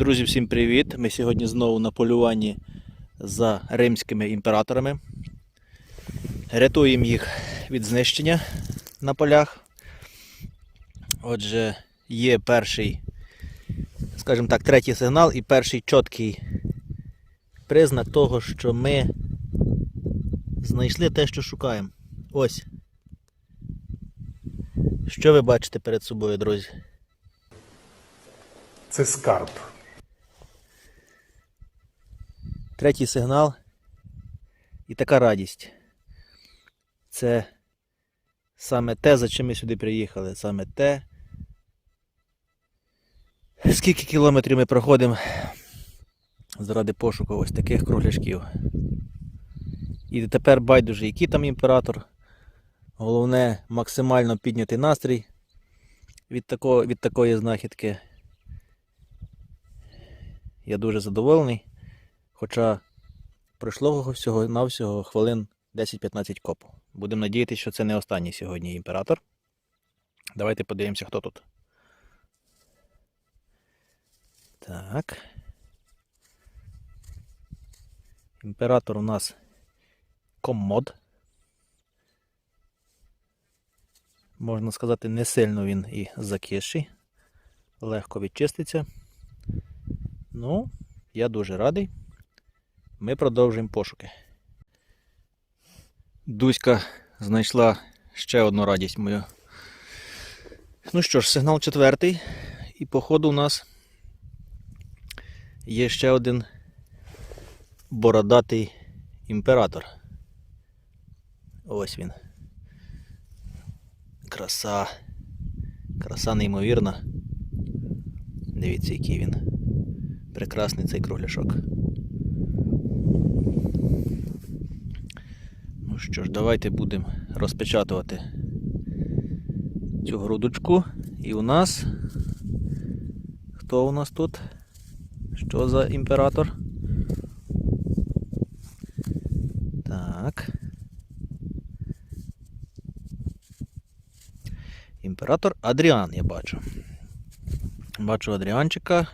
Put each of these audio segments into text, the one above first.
Друзі, всім привіт! Ми сьогодні знову на полюванні за римськими імператорами. Рятуємо їх від знищення на полях. Отже, є перший, скажімо так, третій сигнал і перший чіткий признак того, що ми знайшли те, що шукаємо. Ось. Що ви бачите перед собою, друзі? Це скарб. Третій сигнал і така радість. Це саме те, за чим ми сюди приїхали. Саме те. Скільки кілометрів ми проходимо заради пошуку ось таких кругляшків. І тепер байдуже, який там імператор. Головне максимально підняти настрій від, такого, від такої знахідки. Я дуже задоволений. Хоча пройшло всього навсього хвилин 10-15 копу. Будемо надіятися, що це не останній сьогодні імператор. Давайте подивимося, хто тут. Так. Імператор у нас комод. Можна сказати, не сильно він і закисший. Легко відчиститься. Ну, я дуже радий. Ми продовжуємо пошуки. Дуська знайшла ще одну радість мою. Ну що ж, сигнал четвертий. І походу у нас є ще один бородатий імператор. Ось він. Краса. Краса неймовірна. Дивіться, який він. Прекрасний цей кругляшок. Що ж, давайте будемо розпечатувати цю грудочку. І у нас. Хто у нас тут? Що за імператор? Так. Імператор Адріан, я бачу. Бачу Адріанчика.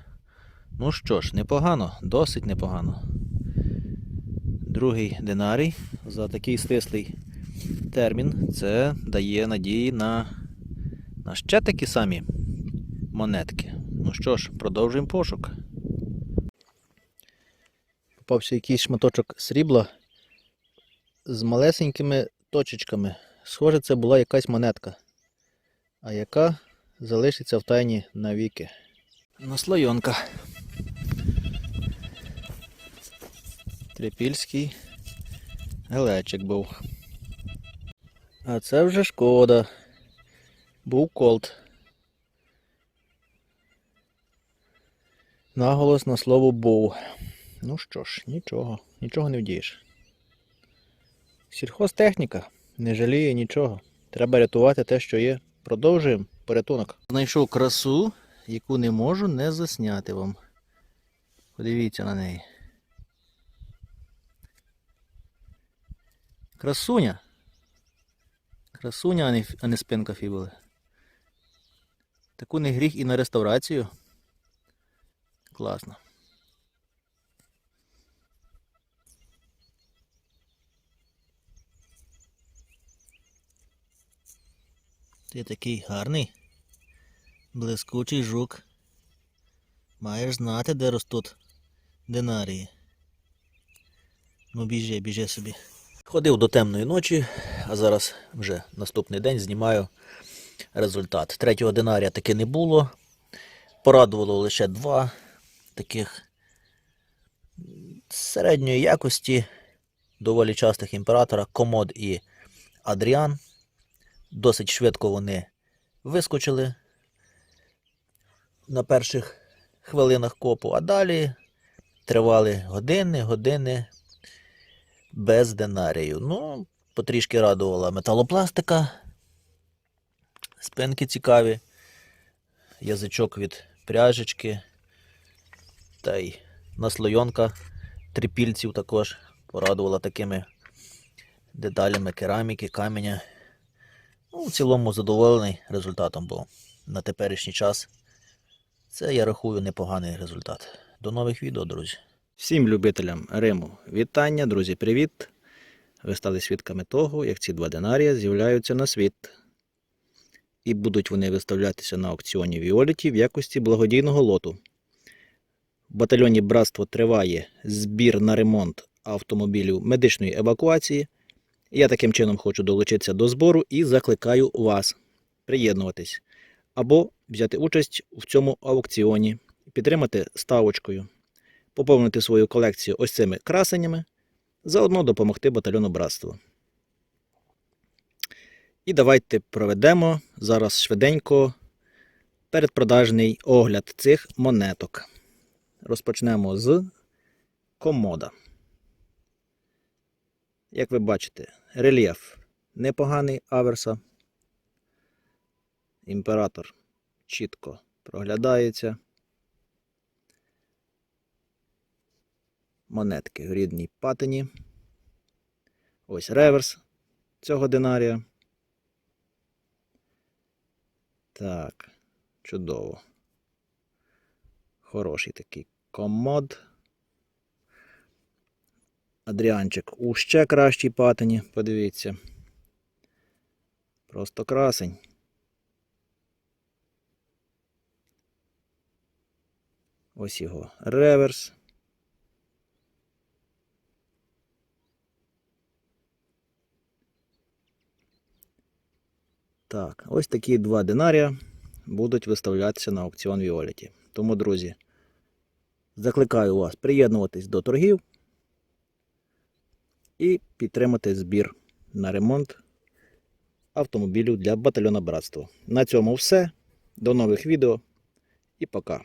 Ну що ж, непогано, досить непогано. Другий динарій за такий стислий термін. Це дає надії на, на ще такі самі монетки. Ну що ж, продовжуємо пошук. Попався якийсь шматочок срібла з малесенькими точечками. Схоже, це була якась монетка. А яка залишиться в тайні навіки. Наслойонка. Трипільський гелечик був. А це вже шкода. Був колт. Наголос на слово був. Ну що ж, нічого, нічого не вдієш. Сільхозтехніка не жаліє нічого. Треба рятувати те, що є. Продовжуємо порятунок. Знайшов красу, яку не можу не засняти вам. Подивіться на неї. Красуня. Красуня, а не, а не спинка фібули. Таку не гріх і на реставрацію. Класно. Ти такий гарний, блискучий жук. Маєш знати, де ростуть динарії. Ну, біжи, біжи собі. Ходив до темної ночі, а зараз вже наступний день знімаю результат. Третього динарія таки не було. Порадувало лише два таких середньої якості, доволі частих імператора Комод і Адріан. Досить швидко вони вискочили на перших хвилинах копу, а далі тривали години, години без динарію. Ну, потрішки радувала металопластика, спинки цікаві, язичок від пряжечки, та й наслойонка трипільців також порадувала такими деталями кераміки, каменя. Ну, в цілому задоволений результатом був. На теперішній час Це я рахую непоганий результат. До нових відео, друзі. Всім любителям Риму вітання, друзі, привіт! Ви стали свідками того, як ці два динарія з'являються на світ. І будуть вони виставлятися на аукціоні Віоліті в якості благодійного лоту. В батальйоні Братство триває збір на ремонт автомобілів медичної евакуації. Я таким чином хочу долучитися до збору і закликаю вас приєднуватись або взяти участь в цьому аукціоні, підтримати ставочкою поповнити свою колекцію ось цими красенями, заодно допомогти батальйону братства. І давайте проведемо зараз швиденько передпродажний огляд цих монеток. Розпочнемо з комода. Як ви бачите, рельєф непоганий аверса. Імператор чітко проглядається. Монетки в рідній патині. Ось реверс цього динарія. Так, чудово. Хороший такий комод. Адріанчик у ще кращій патині, подивіться. Просто красень. Ось його реверс. Так, ось такі два динарія будуть виставлятися на аукціон Віоліті. Тому, друзі, закликаю вас приєднуватись до торгів і підтримати збір на ремонт автомобілів для батальйона братства. На цьому все. До нових відео і пока.